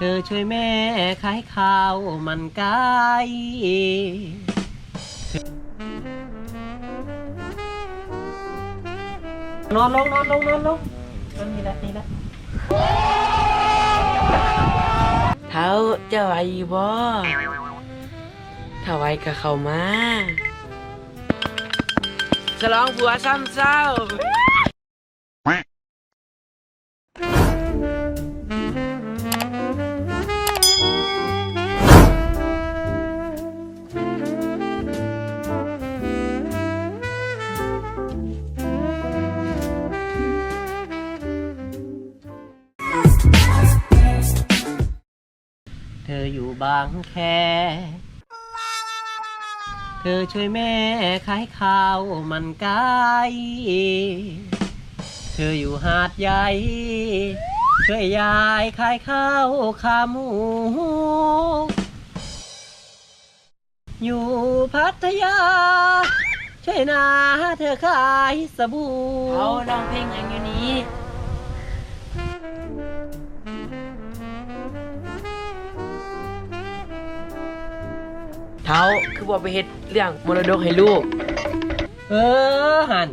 เธอช่วยแม่ขายข้าวมันไก่นอนลงนอนลงนอนลงนอนนี่แหละนี่แหละเท้าเจ้าไหวอยู่บ่ถ้าไหวก็เข้ามาฉลองผัวซ้ำเศร้า เธออยู่บางแค เธอช่วยแม่ขายข้าวมันไก่เธออยู่หาดใหญ่ ช่วยยายขายข้าวขาหมู อยู่พัทยา ช่วยนาเธอขายสบู่เขาร้องเพลงอย่างนี้ เท้าคือบอกไปเฮ็ดเรื่องมรดกให้ลูก เออหัน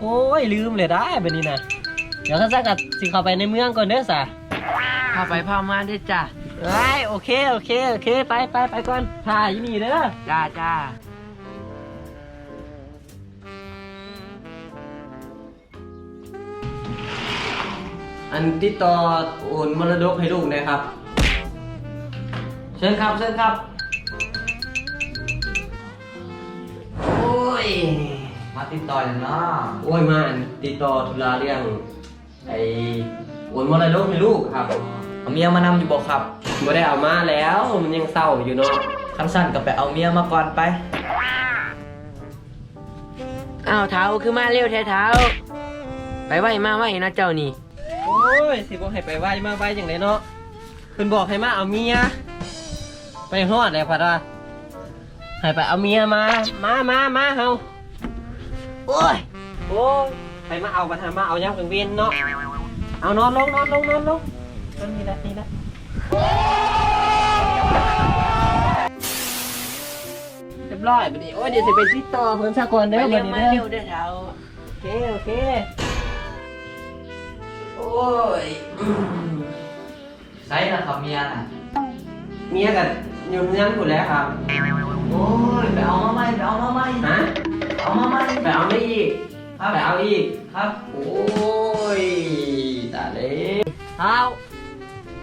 โอ้ยลืมเลยได้แบบนี้นะเดี๋ยวข้าสักกัดสิเข้าไปในเมืองก่อนเด้อสะพาไปพามาเด้อจ้าไอ้ยโอเคโอเคโอเคไปไปไปก่อนถ่ายอยู่นี่เด้อจ้าจ้าอันติดต่อโอนมรดกให้ลูกนะครับ เชิญครับเชิญครับ โอ้ย มาติดต่ออย่างน้อโอ้ยมาอันติดต่อธุระเรื่องไอโอนมรดกให้ลูกครับเอาเมียมานำอยู่บอกครับไม่ได้เอามาแล้วมันยังเศร้าอยู่เนาะคันสั้นก็ไปเอาเมียมาก่อนไป อ้าวเท้าคือมาเร็วแท้เท้า ไปไหวมาไหวนะเจ้านี่ โอ้ยสิบอกให้ไปไหวมาไหวอย่างไรเนาะเพิ่นบอกให้มาเอาเมีย ไปฮอดแล้วพัดว่า ให้ไปเอาเมียมา มามามาเฮาโอ้ย โอ้ย ไปมาเอามาทำมาเอาย่างเวียนเนาะ เอานอนลงนอนลงนอนลงนอนนี่แหละนี่แหละเรียบร้อยบัดนี้ โอ้ยเดี๋ยวจะไปติดต่อเพิ่นสักคนเด้อไปบัเร็ดวนี้มาเด้เร็อวเด้อเท้าโอเคโอเค โอ้ยอืมใช่ละครับเมียน่ะเมียกับยุ่งยันหมดแล้วครับ โอ้ยไปเอามาใหม่ไปเอามาใหม่ฮะเอามาใหม่ไปเอาไม่อีกครับไปเอาอีกครับ โอ้ยตายเลยเอา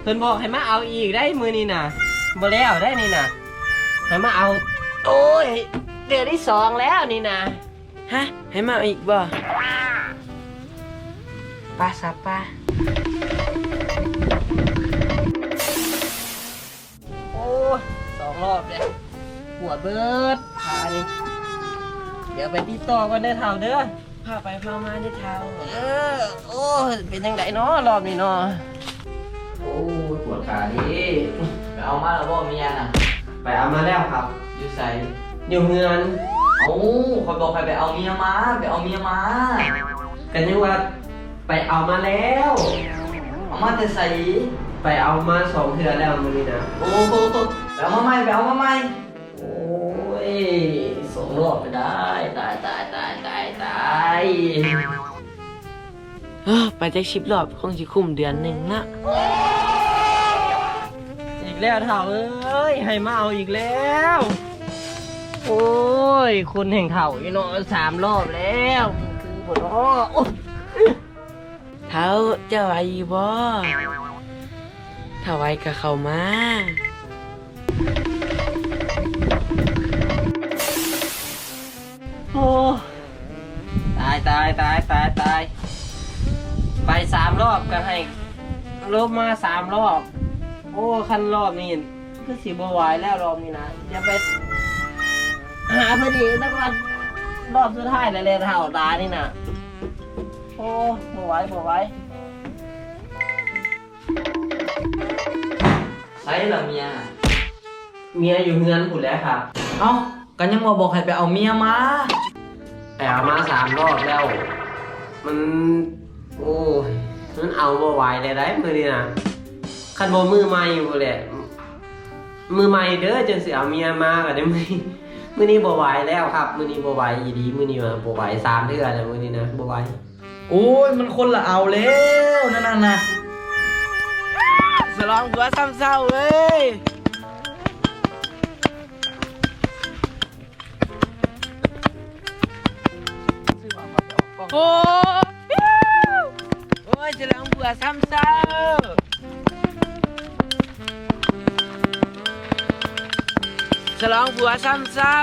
เพิ่นบอกให้มาเอาอีกได้มือนี่น่ะบ่แล้วได้นี่น่ะให้มาเอา โอ้ยเดือนที่สองแล้วนี่น่ะฮะให้มาอีกบ่ปลาสับปลา ปวดเบิดขานี่เดี๋ยวไปติดต่อกันเด้อเท่าเด้อพาไปพามาเด้อเท้าเออโอ้ยเป็นยังไงเนาะรอบนี้เนาะโอ้ยปวดขาดิไปเอามาแล้วบ่เมียน่ะ ไปเอามาแล้วครับอยู่ใส่อยู่เงินเอาคอยบอกใครไปเอาเมียมาไปเอาเมียมากันยังว่าไปเอามาแล้ว เอามาแต่ใส่ไปเอามาสองเทือแล้วมือนี้นะโอ้โหไปเอามาใหม่ไปเอามาใหม่โอ้ยสอง รอบไปได้ตายตายตายตายตายเออไปแจักชิปรอบคงสิคุ้มเดือนหนึ่งนะอีกแล้วเถ่าเอ้ยให้มาเอาอีกแล้ว โอ้ยคุณแห่งเถ่าอีเนาะสามรอบแล้วคือบนอ้อโอ้ยเท้าเจ้าไหวอยู่บ่ถ้าไหวก็เข้ามา โอ้ตายตายตายตายตาย ไปสามรอบก็ให้ลบมาสามรอบ โอ้คันรอบนี้ก็สีบไหวายแล้วรอบนี้นะอย่าไป หาพอดีแล้วก่อนรอบสุดท้ายเลยเลยเท่าตานี่นะโอ้บไหวบไหวใส่ละเมียน่ะเมียอยู่เฮือนผุดแล้วครับ เอ้ากันยังมาบอกให้ไปเอาเมียมา แต่เอามาสามรอบแล้ว มัน โอ้ยมันเอาบไหวเลยได้มือนี่นะคันโบมือใหม่อยู่แหละมือใหม่เด้อจนสิเอาเมียมาก็ได้มือมือนี้บ่ไหวแล้วครับ มือนี้บ่ไหวอีดีมือนี้มาบ่ไหวสามเดือนแล้วมือนี้นะบ่ไหวโอ้ยมันคนละเอาแล้วนั่นน่ะนะสลองผัวซ้ำเศร้าเว้ย ยสลอซ้ำเศร้าฉลองผัวซ้ำเศร้า